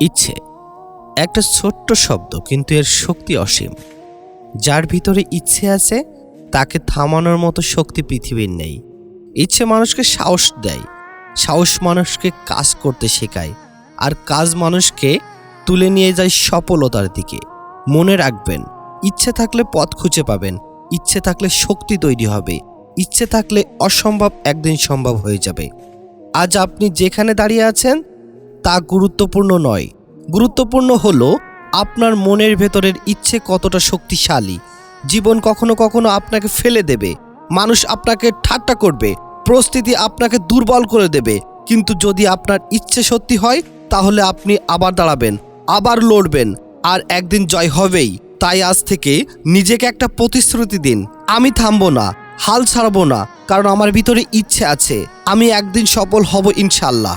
ইচ্ছে। একটা ছোট্ট শব্দ, কিন্তু এর শক্তি অসীম। যার ভিতরে ইচ্ছে আছে, তাকে থামানোর মতো শক্তি পৃথিবীর নেই। ইচ্ছে মানুষকে সাহস দেয়। সাহস মানুষকে কাজ করতে শেখায়। আর কাজ মানুষকে তুলে নিয়ে যায় সফলতার দিকে। মনে রাখবেন, ইচ্ছে থাকলে পথ খুঁজে পাবেন। ইচ্ছে থাকলে শক্তি তৈরি হবে। ইচ্ছে থাকলে অসম্ভব একদিন সম্ভব হয়ে যাবে। আজ আপনি যেখানে দাঁড়িয়ে আছেন তা গুরুত্বপূর্ণ নয়। গুরুত্বপূর্ণ হলো, আপনার মনের ভেতরের ইচ্ছে কতটা শক্তিশালী। জীবন কখনো কখনো আপনাকে ফেলে দেবে। মানুষ আপনাকে ঠাট্টা করবে। প্রস্তুতি আপনাকে দুর্বল করে দেবে। কিন্তু যদি আপনার ইচ্ছে সত্যি হয়, তাহলে আপনি আবার দাঁড়াবেন, আবার লড়বেন, আর একদিন জয় হবেই। তাই আজ থেকে নিজেকে একটা প্রতিশ্রুতি দিন। আমি থামবো না, হাল ছাড়বো না, কারণ আমার ভিতরে ইচ্ছে আছে। আমি একদিন সফল হব ইনশাল্লাহ।